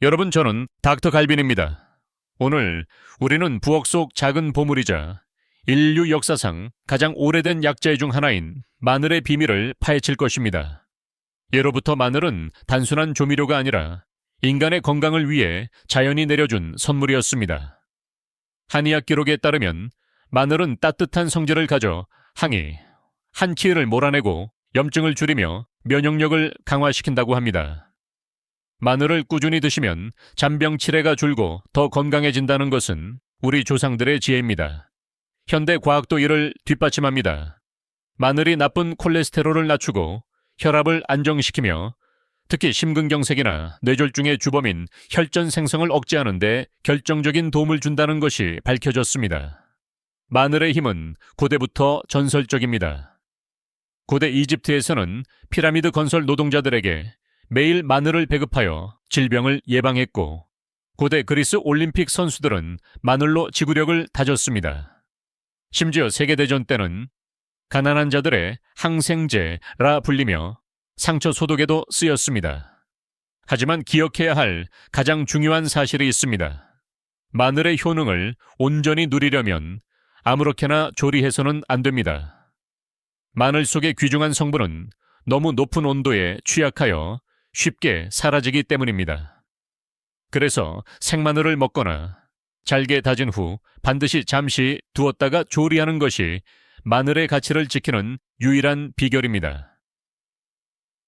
여러분, 저는 닥터 갈빈입니다. 오늘 우리는 부엌 속 작은 보물이자 인류 역사상 가장 오래된 약재 중 하나인 마늘의 비밀을 파헤칠 것입니다. 예로부터 마늘은 단순한 조미료가 아니라 인간의 건강을 위해 자연이 내려준 선물이었습니다. 한의학 기록에 따르면 마늘은 따뜻한 성질을 가져 항이, 한키를 몰아내고 염증을 줄이며 면역력을 강화시킨다고 합니다. 마늘을 꾸준히 드시면 잔병 치레가 줄고 더 건강해진다는 것은 우리 조상들의 지혜입니다. 현대 과학도 이를 뒷받침합니다. 마늘이 나쁜 콜레스테롤을 낮추고 혈압을 안정시키며 특히 심근경색이나 뇌졸중의 주범인 혈전 생성을 억제하는데 결정적인 도움을 준다는 것이 밝혀졌습니다. 마늘의 힘은 고대부터 전설적입니다. 고대 이집트에서는 피라미드 건설 노동자들에게 매일 마늘을 배급하여 질병을 예방했고 고대 그리스 올림픽 선수들은 마늘로 지구력을 다졌습니다. 심지어 세계대전 때는 가난한 자들의 항생제라 불리며 상처 소독에도 쓰였습니다. 하지만 기억해야 할 가장 중요한 사실이 있습니다. 마늘의 효능을 온전히 누리려면 아무렇게나 조리해서는 안 됩니다. 마늘 속의 귀중한 성분은 너무 높은 온도에 취약하여 쉽게 사라지기 때문입니다. 그래서 생마늘을 먹거나 잘게 다진 후 반드시 잠시 두었다가 조리하는 것이 마늘의 가치를 지키는 유일한 비결입니다.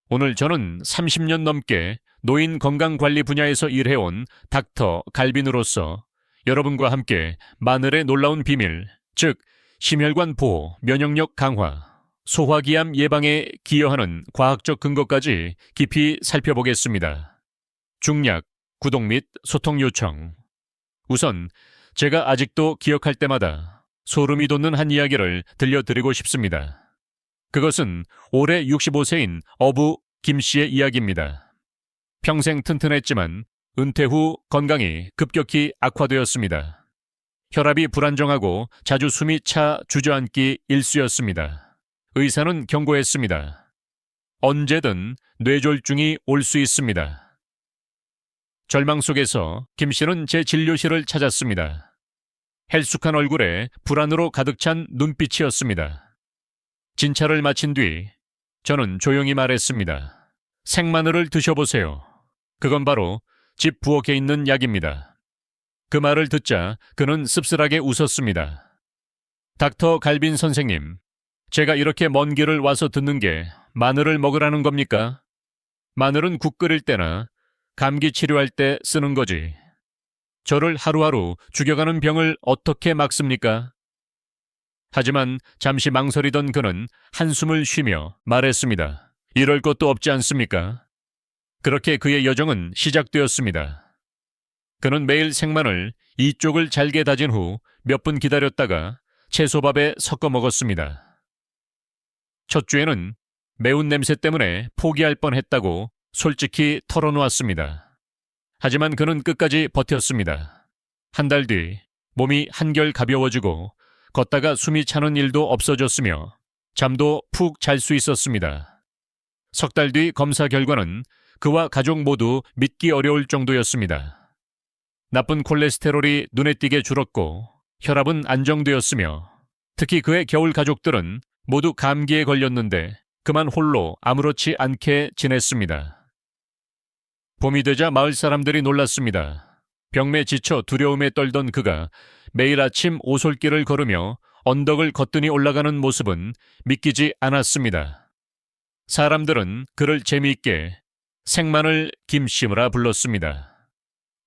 오늘 저는 30년 넘게 노인 건강 관리 분야에서 일해온 닥터 갈빈으로서 여러분과 함께 마늘의 놀라운 비밀, 즉 심혈관 보호, 면역력 강화, 소화기암 예방에 기여하는 과학적 근거까지 깊이 살펴보겠습니다. 중략, 구독 및 소통 요청. 우선 제가 아직도 기억할 때마다 소름이 돋는 한 이야기를 들려드리고 싶습니다. 그것은 올해 65세인 어부 김 씨의 이야기입니다. 평생 튼튼했지만 은퇴 후 건강이 급격히 악화되었습니다. 혈압이 불안정하고 자주 숨이 차 주저앉기 일쑤였습니다. 의사는 경고했습니다. 언제든 뇌졸중이 올 수 있습니다. 절망 속에서 김 씨는 제 진료실을 찾았습니다. 헬쑥한 얼굴에 불안으로 가득 찬 눈빛이었습니다. 진찰을 마친 뒤 저는 조용히 말했습니다. 생마늘을 드셔보세요. 그건 바로 집 부엌에 있는 약입니다. 그 말을 듣자 그는 씁쓸하게 웃었습니다. 닥터 갈빈 선생님, 제가 이렇게 먼 길을 와서 듣는 게 마늘을 먹으라는 겁니까? 마늘은 국 끓일 때나 감기 치료할 때 쓰는 거지. 저를 하루하루 죽여가는 병을 어떻게 막습니까? 하지만 잠시 망설이던 그는 한숨을 쉬며 말했습니다. 이럴 것도 없지 않습니까? 그렇게 그의 여정은 시작되었습니다. 그는 매일 생마늘 이쪽을 잘게 다진 후 몇 분 기다렸다가 채소밥에 섞어 먹었습니다. 첫 주에는 매운 냄새 때문에 포기할 뻔 했다고 솔직히 털어놓았습니다. 하지만 그는 끝까지 버텼습니다. 한 달 뒤 몸이 한결 가벼워지고 걷다가 숨이 차는 일도 없어졌으며 잠도 푹 잘 수 있었습니다. 석 달 뒤 검사 결과는 그와 가족 모두 믿기 어려울 정도였습니다. 나쁜 콜레스테롤이 눈에 띄게 줄었고 혈압은 안정되었으며 특히 그의 겨울 가족들은 모두 감기에 걸렸는데 그만 홀로 아무렇지 않게 지냈습니다. 봄이 되자 마을 사람들이 놀랐습니다. 병매 지쳐 두려움에 떨던 그가 매일 아침 오솔길을 걸으며 언덕을 거뜬히 올라가는 모습은 믿기지 않았습니다. 사람들은 그를 재미있게 생마늘 김씨무라 불렀습니다.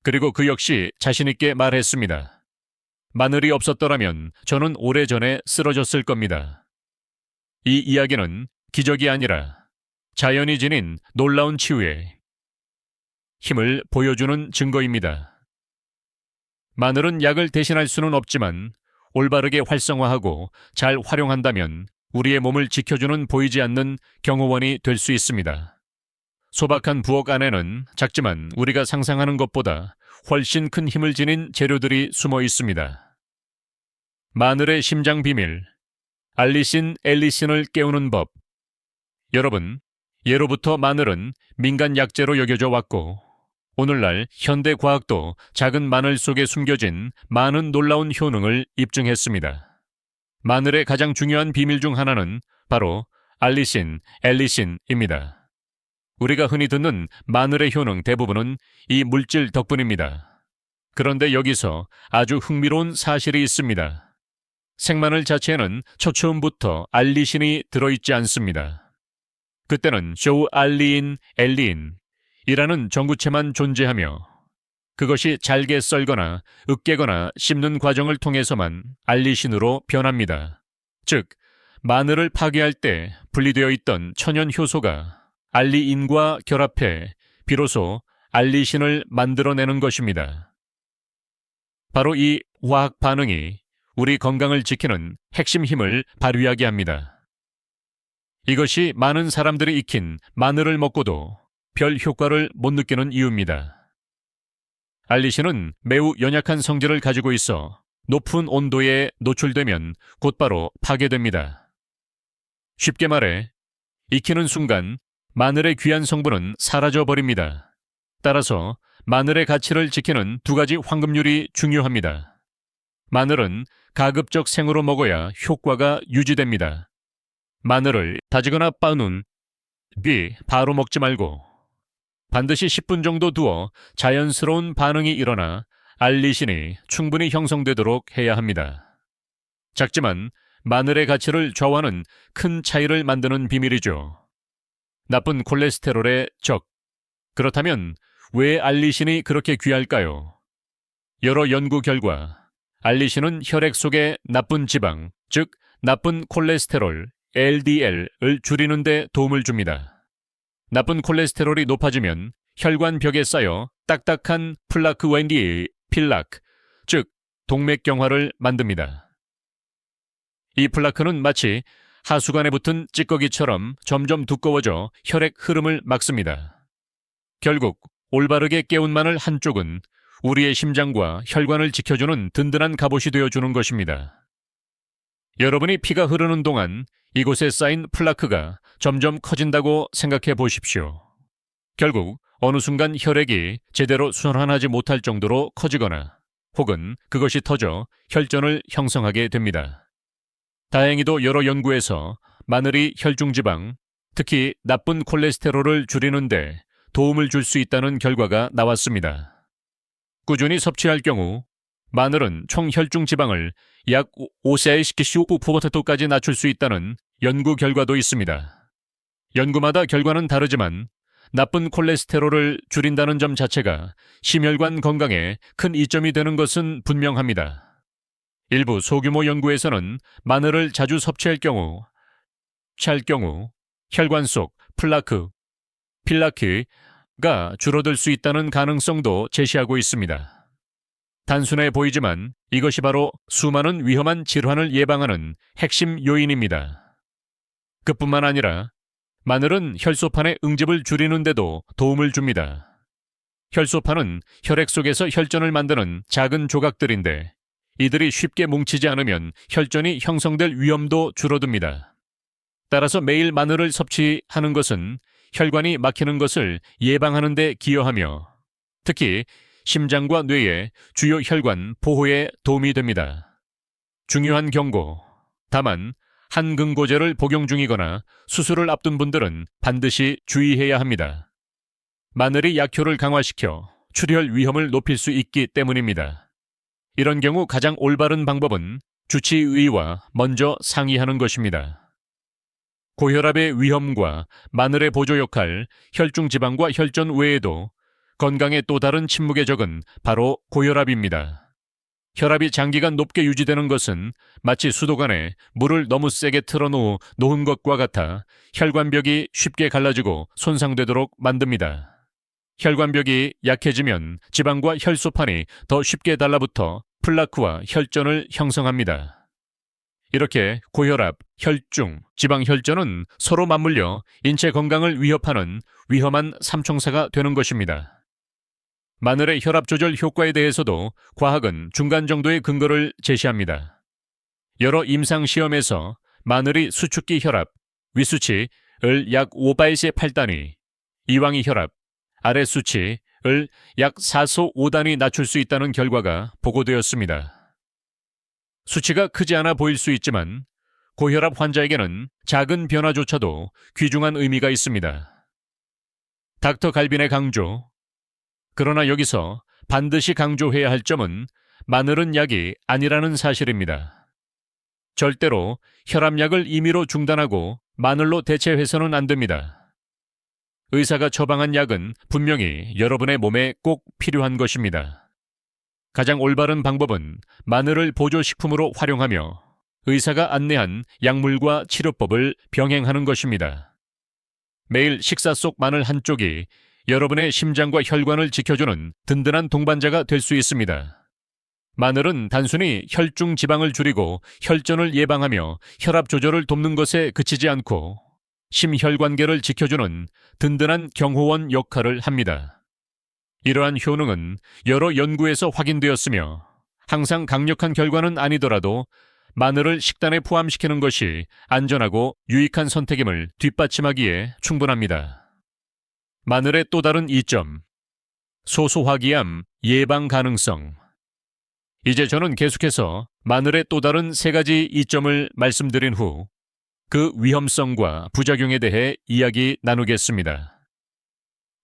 그리고 그 역시 자신있게 말했습니다. 마늘이 없었더라면 저는 오래전에 쓰러졌을 겁니다. 이 이야기는 기적이 아니라 자연이 지닌 놀라운 치유의 힘을 보여주는 증거입니다. 마늘은 약을 대신할 수는 없지만 올바르게 활성화하고 잘 활용한다면 우리의 몸을 지켜주는 보이지 않는 경호원이 될 수 있습니다. 소박한 부엌 안에는 작지만 우리가 상상하는 것보다 훨씬 큰 힘을 지닌 재료들이 숨어 있습니다. 마늘의 심장 비밀, 알리신 엘리신을 깨우는 법. 여러분, 예로부터 마늘은 민간 약재로 여겨져 왔고 오늘날 현대 과학도 작은 마늘 속에 숨겨진 많은 놀라운 효능을 입증했습니다. 마늘의 가장 중요한 비밀 중 하나는 바로 알리신, 엘리신입니다. 우리가 흔히 듣는 마늘의 효능 대부분은 이 물질 덕분입니다. 그런데 여기서 아주 흥미로운 사실이 있습니다. 생마늘 자체에는 초처음부터 알리신이 들어있지 않습니다. 그때는 쇼 알리인, 엘리인이라는 전구체만 존재하며 그것이 잘게 썰거나 으깨거나 씹는 과정을 통해서만 알리신으로 변합니다. 즉, 마늘을 파괴할 때 분리되어 있던 천연 효소가 알리인과 결합해 비로소 알리신을 만들어내는 것입니다. 바로 이 화학 반응이 우리 건강을 지키는 핵심 힘을 발휘하게 합니다. 이것이 많은 사람들이 익힌 마늘을 먹고도 별 효과를 못 느끼는 이유입니다. 알리신은 매우 연약한 성질을 가지고 있어 높은 온도에 노출되면 곧바로 파괴됩니다. 쉽게 말해, 익히는 순간 마늘의 귀한 성분은 사라져 버립니다. 따라서 마늘의 가치를 지키는 두 가지 황금률이 중요합니다. 마늘은 가급적 생으로 먹어야 효과가 유지됩니다. 마늘을 다지거나 빻은 비 바로 먹지 말고 반드시 10분 정도 두어 자연스러운 반응이 일어나 알리신이 충분히 형성되도록 해야 합니다. 작지만 마늘의 가치를 좌우하는 큰 차이를 만드는 비밀이죠. 나쁜 콜레스테롤의 적. 그렇다면 왜 알리신이 그렇게 귀할까요? 여러 연구 결과 알리신은 혈액 속의 나쁜 지방, 즉 나쁜 콜레스테롤 LDL을 줄이는 데 도움을 줍니다. 나쁜 콜레스테롤이 높아지면 혈관 벽에 쌓여 딱딱한 플라크 웬디 필라크, 즉 동맥경화를 만듭니다. 이 플라크는 마치 하수관에 붙은 찌꺼기처럼 점점 두꺼워져 혈액 흐름을 막습니다. 결국 올바르게 깨운 마늘 한쪽은 우리의 심장과 혈관을 지켜주는 든든한 갑옷이 되어주는 것입니다. 여러분이 피가 흐르는 동안 이곳에 쌓인 플라크가 점점 커진다고 생각해 보십시오. 결국 어느 순간 혈액이 제대로 순환하지 못할 정도로 커지거나 혹은 그것이 터져 혈전을 형성하게 됩니다. 다행히도 여러 연구에서 마늘이 혈중지방, 특히 나쁜 콜레스테롤을 줄이는데 도움을 줄 수 있다는 결과가 나왔습니다. 꾸준히 섭취할 경우 마늘은 총 혈중 지방을 약 5세시키슈9%까지 낮출 수 있다는 연구 결과도 있습니다. 연구마다 결과는 다르지만 나쁜 콜레스테롤을 줄인다는 점 자체가 심혈관 건강에 큰 이점이 되는 것은 분명합니다. 일부 소규모 연구에서는 마늘을 자주 섭취할 경우, 찰 경우 혈관 속 플라크, 필라크 가 줄어들 수 있다는 가능성도 제시하고 있습니다. 단순해 보이지만 이것이 바로 수많은 위험한 질환을 예방하는 핵심 요인입니다. 그뿐만 아니라 마늘은 혈소판의 응집을 줄이는데도 도움을 줍니다. 혈소판은 혈액 속에서 혈전을 만드는 작은 조각들인데 이들이 쉽게 뭉치지 않으면 혈전이 형성될 위험도 줄어듭니다. 따라서 매일 마늘을 섭취하는 것은 혈관이 막히는 것을 예방하는 데 기여하며 특히 심장과 뇌의 주요 혈관 보호에 도움이 됩니다. 중요한 경고. 다만 한근고제를 복용 중이거나 수술을 앞둔 분들은 반드시 주의해야 합니다. 마늘이 약효를 강화시켜 출혈 위험을 높일 수 있기 때문입니다. 이런 경우 가장 올바른 방법은 주치의와 먼저 상의하는 것입니다. 고혈압의 위험과 마늘의 보조 역할, 혈중 지방과 혈전 외에도 건강의 또 다른 침묵의 적은 바로 고혈압입니다. 혈압이 장기간 높게 유지되는 것은 마치 수도관에 물을 너무 세게 틀어놓은 놓은 것과 같아 혈관벽이 쉽게 갈라지고 손상되도록 만듭니다. 혈관벽이 약해지면 지방과 혈소판이 더 쉽게 달라붙어 플라크와 혈전을 형성합니다. 이렇게 고혈압, 혈중, 지방혈전은 서로 맞물려 인체 건강을 위협하는 위험한 삼총사가 되는 것입니다. 마늘의 혈압 조절 효과에 대해서도 과학은 중간 정도의 근거를 제시합니다. 여러 임상 시험에서 마늘이 수축기 혈압, 위수치을 약 5바이스의 8단위, 이왕이 혈압, 아래 수치을 약 4소 5단위 낮출 수 있다는 결과가 보고되었습니다. 수치가 크지 않아 보일 수 있지만 고혈압 환자에게는 작은 변화조차도 귀중한 의미가 있습니다. 닥터 갈빈의 강조. 그러나 여기서 반드시 강조해야 할 점은 마늘은 약이 아니라는 사실입니다. 절대로 혈압약을 임의로 중단하고 마늘로 대체해서는 안 됩니다. 의사가 처방한 약은 분명히 여러분의 몸에 꼭 필요한 것입니다. 가장 올바른 방법은 마늘을 보조식품으로 활용하며 의사가 안내한 약물과 치료법을 병행하는 것입니다. 매일 식사 속 마늘 한쪽이 여러분의 심장과 혈관을 지켜주는 든든한 동반자가 될 수 있습니다. 마늘은 단순히 혈중 지방을 줄이고 혈전을 예방하며 혈압 조절을 돕는 것에 그치지 않고 심혈관계를 지켜주는 든든한 경호원 역할을 합니다. 이러한 효능은 여러 연구에서 확인되었으며 항상 강력한 결과는 아니더라도 마늘을 식단에 포함시키는 것이 안전하고 유익한 선택임을 뒷받침하기에 충분합니다. 마늘의 또 다른 이점. 소소화기암 예방 가능성. 이제 저는 계속해서 마늘의 또 다른 세 가지 이점을 말씀드린 후 그 위험성과 부작용에 대해 이야기 나누겠습니다.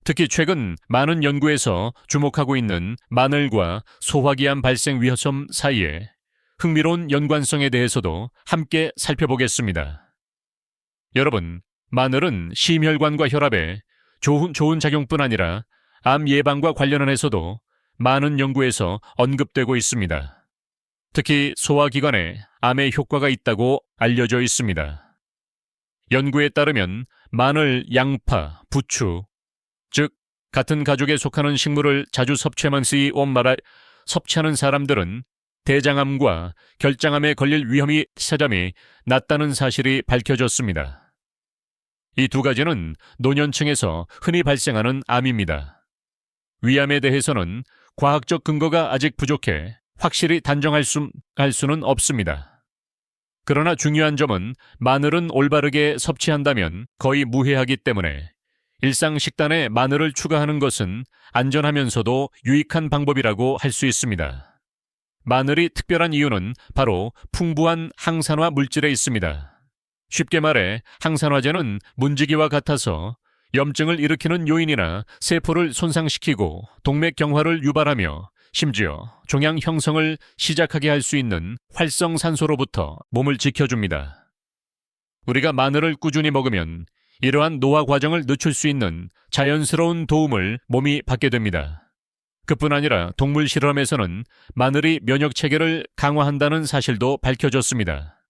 특히 최근 많은 연구에서 주목하고 있는 마늘과 소화기암 발생 위험 사이에 흥미로운 연관성에 대해서도 함께 살펴보겠습니다. 여러분, 마늘은 심혈관과 혈압에 좋은, 좋은 작용뿐 아니라 암 예방과 관련해서도 많은 연구에서 언급되고 있습니다. 특히 소화기관에 암의 효과가 있다고 알려져 있습니다. 연구에 따르면 마늘, 양파, 부추, 즉 같은 가족에 속하는 식물을 자주 섭취하면서 원말아 섭취하는 사람들은 대장암과 결장암에 걸릴 위험이 세점이 낮다는 사실이 밝혀졌습니다. 이 두 가지는 노년층에서 흔히 발생하는 암입니다. 위암에 대해서는 과학적 근거가 아직 부족해 확실히 단정할 수, 할 수는 없습니다. 그러나 중요한 점은 마늘은 올바르게 섭취한다면 거의 무해하기 때문에 일상 식단에 마늘을 추가하는 것은 안전하면서도 유익한 방법이라고 할 수 있습니다. 마늘이 특별한 이유는 바로 풍부한 항산화 물질에 있습니다. 쉽게 말해 항산화제는 문지기와 같아서 염증을 일으키는 요인이나 세포를 손상시키고 동맥 경화를 유발하며 심지어 종양 형성을 시작하게 할 수 있는 활성산소로부터 몸을 지켜줍니다. 우리가 마늘을 꾸준히 먹으면 이러한 노화 과정을 늦출 수 있는 자연스러운 도움을 몸이 받게 됩니다. 그뿐 아니라 동물 실험에서는 마늘이 면역 체계를 강화한다는 사실도 밝혀졌습니다.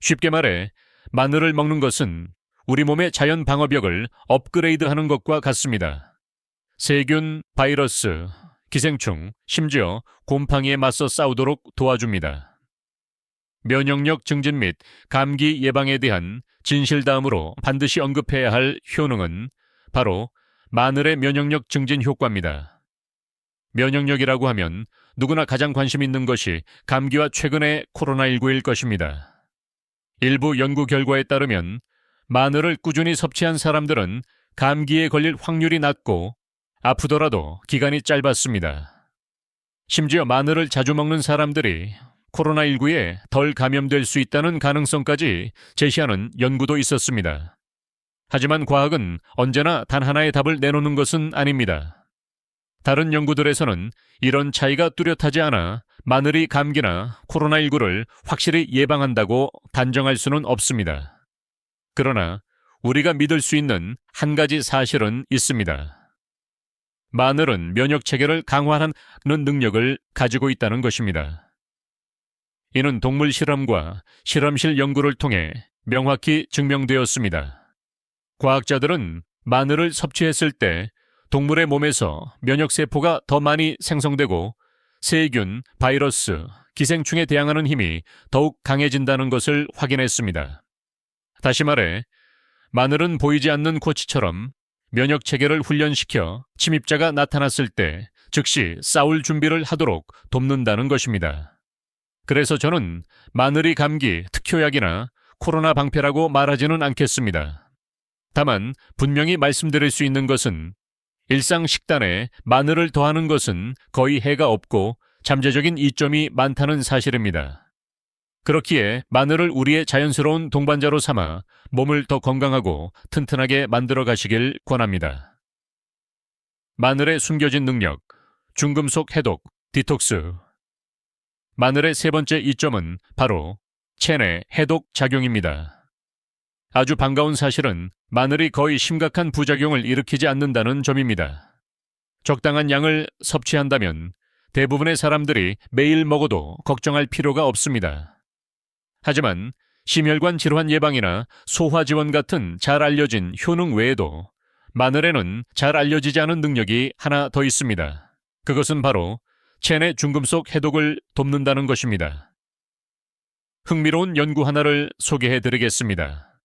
쉽게 말해 마늘을 먹는 것은 우리 몸의 자연 방어벽을 업그레이드하는 것과 같습니다. 세균, 바이러스, 기생충, 심지어 곰팡이에 맞서 싸우도록 도와줍니다. 면역력 증진 및 감기 예방에 대한 진실 다음으로 반드시 언급해야 할 효능은 바로 마늘의 면역력 증진 효과입니다. 면역력이라고 하면 누구나 가장 관심 있는 것이 감기와 최근의 코로나19일 것입니다. 일부 연구 결과에 따르면 마늘을 꾸준히 섭취한 사람들은 감기에 걸릴 확률이 낮고 아프더라도 기간이 짧았습니다. 심지어 마늘을 자주 먹는 사람들이 코로나19에 덜 감염될 수 있다는 가능성까지 제시하는 연구도 있었습니다. 하지만 과학은 언제나 단 하나의 답을 내놓는 것은 아닙니다. 다른 연구들에서는 이런 차이가 뚜렷하지 않아 마늘이 감기나 코로나19를 확실히 예방한다고 단정할 수는 없습니다. 그러나 우리가 믿을 수 있는 한 가지 사실은 있습니다. 마늘은 면역 체계를 강화하는 능력을 가지고 있다는 것입니다. 이는 동물 실험과 실험실 연구를 통해 명확히 증명되었습니다. 과학자들은 마늘을 섭취했을 때 동물의 몸에서 면역세포가 더 많이 생성되고 세균, 바이러스, 기생충에 대항하는 힘이 더욱 강해진다는 것을 확인했습니다. 다시 말해, 마늘은 보이지 않는 코치처럼 면역 체계를 훈련시켜 침입자가 나타났을 때 즉시 싸울 준비를 하도록 돕는다는 것입니다. 그래서 저는 마늘이 감기, 특효약이나 코로나 방패라고 말하지는 않겠습니다. 다만 분명히 말씀드릴 수 있는 것은 일상 식단에 마늘을 더하는 것은 거의 해가 없고 잠재적인 이점이 많다는 사실입니다. 그렇기에 마늘을 우리의 자연스러운 동반자로 삼아 몸을 더 건강하고 튼튼하게 만들어 가시길 권합니다. 마늘의 숨겨진 능력, 중금속 해독, 디톡스. 마늘의 세 번째 이점은 바로 체내 해독 작용입니다. 아주 반가운 사실은 마늘이 거의 심각한 부작용을 일으키지 않는다는 점입니다. 적당한 양을 섭취한다면 대부분의 사람들이 매일 먹어도 걱정할 필요가 없습니다. 하지만 심혈관 질환 예방이나 소화 지원 같은 잘 알려진 효능 외에도 마늘에는 잘 알려지지 않은 능력이 하나 더 있습니다. 그것은 바로 체내 중금속 해독을 돕는다는 것입니다. 흥미로운 연구 하나를 소개해 드리겠습니다.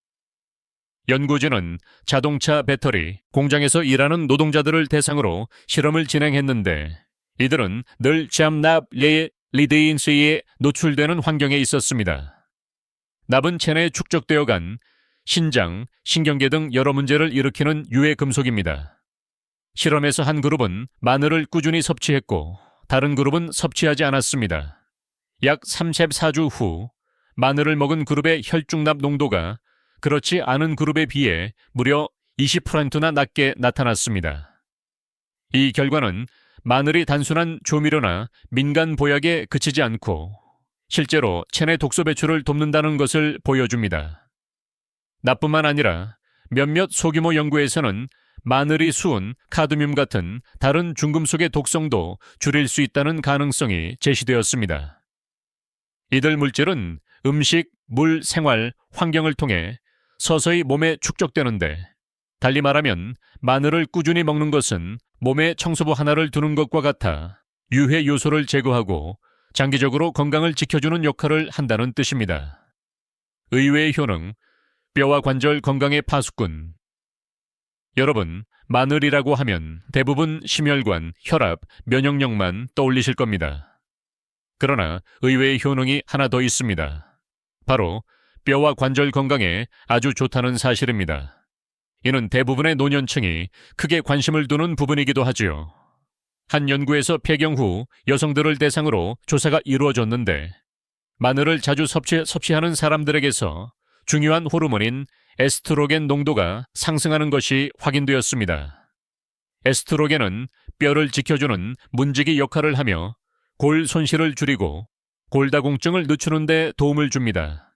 연구진은 자동차 배터리 공장에서 일하는 노동자들을 대상으로 실험을 진행했는데 이들은 늘 잠납 레 리데인스에 노출되는 환경에 있었습니다. 납은 체내에 축적되어 간 신장, 신경계 등 여러 문제를 일으키는 유해 금속입니다. 실험에서 한 그룹은 마늘을 꾸준히 섭취했고 다른 그룹은 섭취하지 않았습니다. 약 34주 후 마늘을 먹은 그룹의 혈중납 농도가 그렇지 않은 그룹에 비해 무려 20%나 낮게 나타났습니다. 이 결과는 마늘이 단순한 조미료나 민간 보약에 그치지 않고 실제로 체내 독소 배출을 돕는다는 것을 보여줍니다. 나뿐만 아니라 몇몇 소규모 연구에서는 마늘이 수은 카드뮴 같은 다른 중금속의 독성도 줄일 수 있다는 가능성이 제시되었습니다. 이들 물질은 음식, 물, 생활, 환경을 통해 서서히 몸에 축적되는데 달리 말하면 마늘을 꾸준히 먹는 것은 몸에 청소부 하나를 두는 것과 같아 유해 요소를 제거하고 장기적으로 건강을 지켜주는 역할을 한다는 뜻입니다. 의외의 효능, 뼈와 관절 건강의 파수꾼. 여러분, 마늘이라고 하면 대부분 심혈관, 혈압, 면역력만 떠올리실 겁니다. 그러나 의외의 효능이 하나 더 있습니다. 바로 뼈와 관절 건강에 아주 좋다는 사실입니다. 이는 대부분의 노년층이 크게 관심을 두는 부분이기도 하지요. 한 연구에서 폐경 후 여성들을 대상으로 조사가 이루어졌는데 마늘을 자주 섭취, 섭취하는 사람들에게서 중요한 호르몬인 에스트로겐 농도가 상승하는 것이 확인되었습니다. 에스트로겐은 뼈를 지켜주는 문지기 역할을 하며 골 손실을 줄이고 골다공증을 늦추는 데 도움을 줍니다.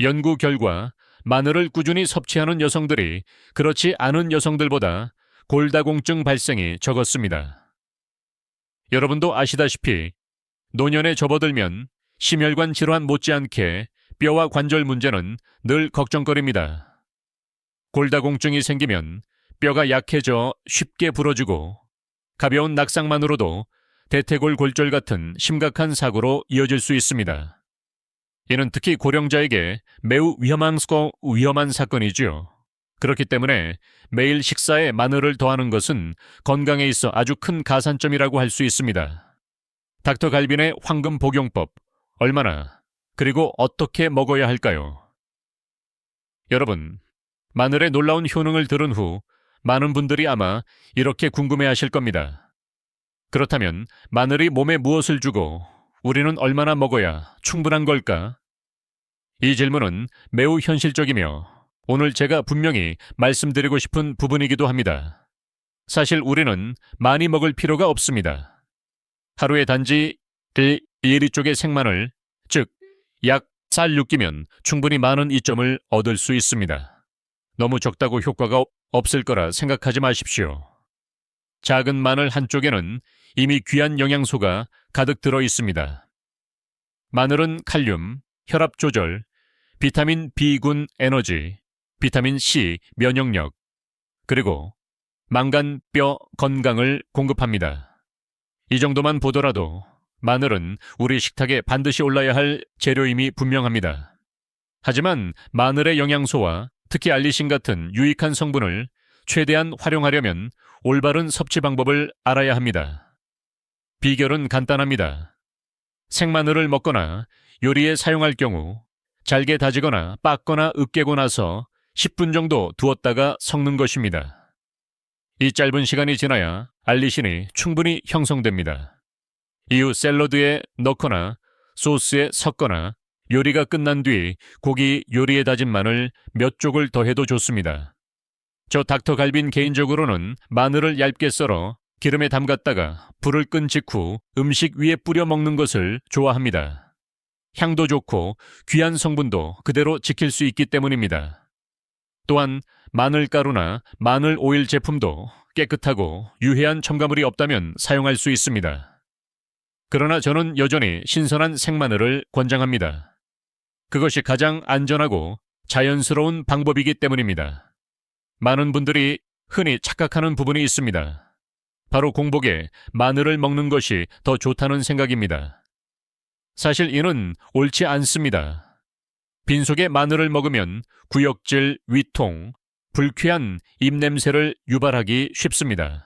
연구 결과 마늘을 꾸준히 섭취하는 여성들이 그렇지 않은 여성들보다 골다공증 발생이 적었습니다. 여러분도 아시다시피 노년에 접어들면 심혈관 질환 못지않게 뼈와 관절 문제는 늘 걱정거립니다. 골다공증이 생기면 뼈가 약해져 쉽게 부러지고 가벼운 낙상만으로도 대퇴골 골절 같은 심각한 사고로 이어질 수 있습니다. 이는 특히 고령자에게 매우 위험한, 위험한 사건이지요. 그렇기 때문에 매일 식사에 마늘을 더하는 것은 건강에 있어 아주 큰 가산점이라고 할 수 있습니다. 닥터 갈빈의 황금 복용법 얼마나 그리고 어떻게 먹어야 할까요? 여러분, 마늘의 놀라운 효능을 들은 후 많은 분들이 아마 이렇게 궁금해 하실 겁니다. 그렇다면 마늘이 몸에 무엇을 주고 우리는 얼마나 먹어야 충분한 걸까? 이 질문은 매우 현실적이며 오늘 제가 분명히 말씀드리고 싶은 부분이기도 합니다. 사실 우리는 많이 먹을 필요가 없습니다. 하루에 단지 1, 2쪽의 생마늘, 즉, 약쌀 6끼면 충분히 많은 이점을 얻을 수 있습니다. 너무 적다고 효과가 없을 거라 생각하지 마십시오. 작은 마늘 한쪽에는 이미 귀한 영양소가 가득 들어 있습니다. 마늘은 칼륨, 혈압 조절, 비타민 B군 에너지, 비타민 C 면역력, 그리고 망간 뼈 건강을 공급합니다. 이 정도만 보더라도 마늘은 우리 식탁에 반드시 올라야 할 재료임이 분명합니다. 하지만 마늘의 영양소와 특히 알리신 같은 유익한 성분을 최대한 활용하려면 올바른 섭취 방법을 알아야 합니다. 비결은 간단합니다. 생마늘을 먹거나 요리에 사용할 경우 잘게 다지거나 빻거나 으깨고 나서 10분 정도 두었다가 섞는 것입니다. 이 짧은 시간이 지나야 알리신이 충분히 형성됩니다. 이후 샐러드에 넣거나 소스에 섞거나 요리가 끝난 뒤 고기 요리에 다진 마늘 몇 쪽을 더해도 좋습니다. 저 닥터 갈빈 개인적으로는 마늘을 얇게 썰어 기름에 담갔다가 불을 끈 직후 음식 위에 뿌려 먹는 것을 좋아합니다. 향도 좋고 귀한 성분도 그대로 지킬 수 있기 때문입니다. 또한 마늘가루나 마늘 오일 제품도 깨끗하고 유해한 첨가물이 없다면 사용할 수 있습니다. 그러나 저는 여전히 신선한 생마늘을 권장합니다. 그것이 가장 안전하고 자연스러운 방법이기 때문입니다. 많은 분들이 흔히 착각하는 부분이 있습니다. 바로 공복에 마늘을 먹는 것이 더 좋다는 생각입니다. 사실 이는 옳지 않습니다. 빈속에 마늘을 먹으면 구역질, 위통, 불쾌한 입냄새를 유발하기 쉽습니다.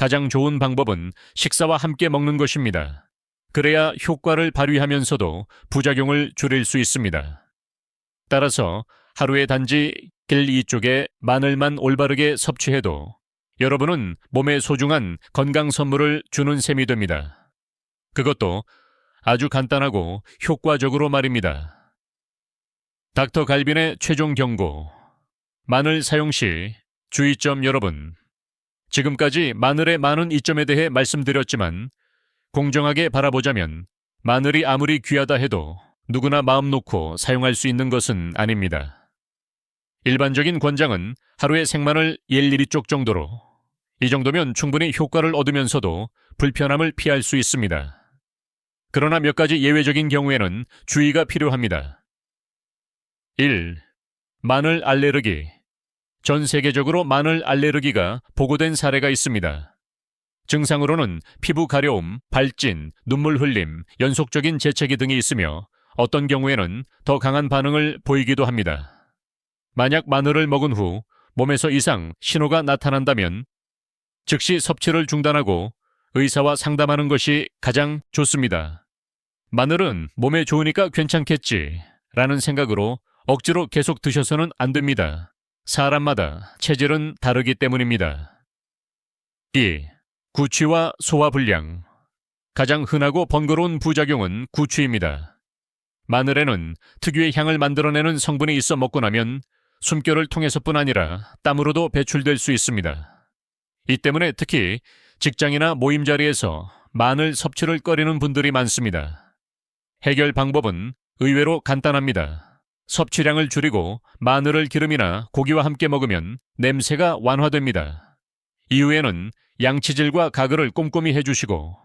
가장 좋은 방법은 식사와 함께 먹는 것입니다. 그래야 효과를 발휘하면서도 부작용을 줄일 수 있습니다. 따라서 하루에 단지 1, 2쪽에 마늘만 올바르게 섭취해도 여러분은 몸에 소중한 건강 선물을 주는 셈이 됩니다. 그것도 아주 간단하고 효과적으로 말입니다. 닥터 갈빈의 최종 경고. 마늘 사용 시 주의점 여러분. 지금까지 마늘의 많은 이점에 대해 말씀드렸지만 공정하게 바라보자면 마늘이 아무리 귀하다 해도 누구나 마음 놓고 사용할 수 있는 것은 아닙니다. 일반적인 권장은 하루에 생마늘 1, 2쪽 정도로 이 정도면 충분히 효과를 얻으면서도 불편함을 피할 수 있습니다. 그러나 몇 가지 예외적인 경우에는 주의가 필요합니다. 1. 마늘 알레르기. 전 세계적으로 마늘 알레르기가 보고된 사례가 있습니다. 증상으로는 피부 가려움, 발진, 눈물 흘림, 연속적인 재채기 등이 있으며 어떤 경우에는 더 강한 반응을 보이기도 합니다. 만약 마늘을 먹은 후 몸에서 이상 신호가 나타난다면 즉시 섭취를 중단하고 의사와 상담하는 것이 가장 좋습니다. 마늘은 몸에 좋으니까 괜찮겠지 라는 생각으로 억지로 계속 드셔서는 안 됩니다. 사람마다 체질은 다르기 때문입니다. 2. 구취와 소화불량. 가장 흔하고 번거로운 부작용은 구취입니다. 마늘에는 특유의 향을 만들어내는 성분이 있어 먹고 나면 숨결을 통해서뿐 아니라 땀으로도 배출될 수 있습니다. 이 때문에 특히 직장이나 모임 자리에서 마늘 섭취를 꺼리는 분들이 많습니다. 해결 방법은 의외로 간단합니다. 섭취량을 줄이고 마늘을 기름이나 고기와 함께 먹으면 냄새가 완화됩니다. 이후에는 양치질과 가글을 꼼꼼히 해주시고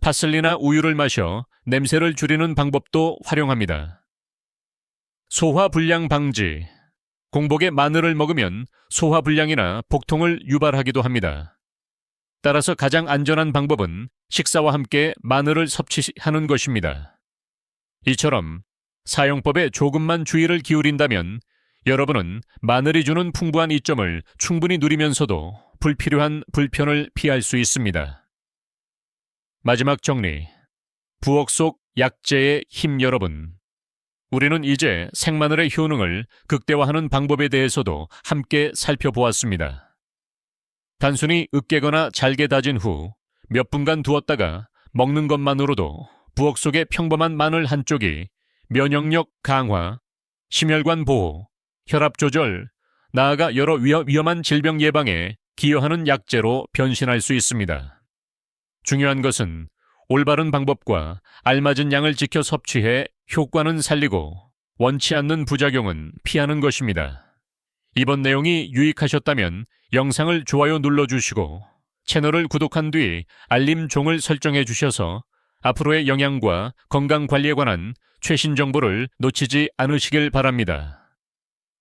파슬리나 우유를 마셔 냄새를 줄이는 방법도 활용합니다. 소화불량 방지. 공복에 마늘을 먹으면 소화불량이나 복통을 유발하기도 합니다. 따라서 가장 안전한 방법은 식사와 함께 마늘을 섭취하는 것입니다. 이처럼 사용법에 조금만 주의를 기울인다면 여러분은 마늘이 주는 풍부한 이점을 충분히 누리면서도 불필요한 불편을 피할 수 있습니다. 마지막 정리. 부엌 속 약재의 힘 여러분. 우리는 이제 생마늘의 효능을 극대화하는 방법에 대해서도 함께 살펴보았습니다. 단순히 으깨거나 잘게 다진 후 몇 분간 두었다가 먹는 것만으로도 부엌 속의 평범한 마늘 한쪽이 면역력 강화, 심혈관 보호, 혈압 조절, 나아가 여러 위험 한 질병 예방에 기여하는 약재로 변신할 수 있습니다. 중요한 것은 올바른 방법과 알맞은 양을 지켜 섭취해 효과는 살리고 원치 않는 부작용은 피하는 것입니다. 이번 내용이 유익하셨다면 영상을 좋아요 눌러주시고 채널을 구독한 뒤 알림 종을 설정해 주셔서 앞으로의 영양과 건강 관리에 관한 최신 정보를 놓치지 않으시길 바랍니다.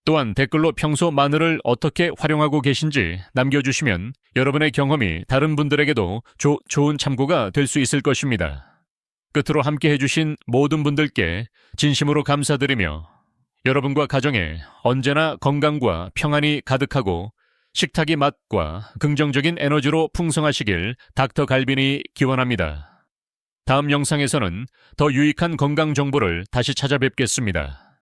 또한 댓글로 평소 마늘을 어떻게 활용하고 계신지 남겨주시면 여러분의 경험이 다른 분들에게도 조, 좋은 참고가 될 수 있을 것입니다. 끝으로 함께 해주신 모든 분들께 진심으로 감사드리며 여러분과 가정에 언제나 건강과 평안이 가득하고 식탁의 맛과 긍정적인 에너지로 풍성하시길 닥터 갈빈이 기원합니다. 다음 영상에서는 더 유익한 건강 정보를 다시 찾아뵙겠습니다.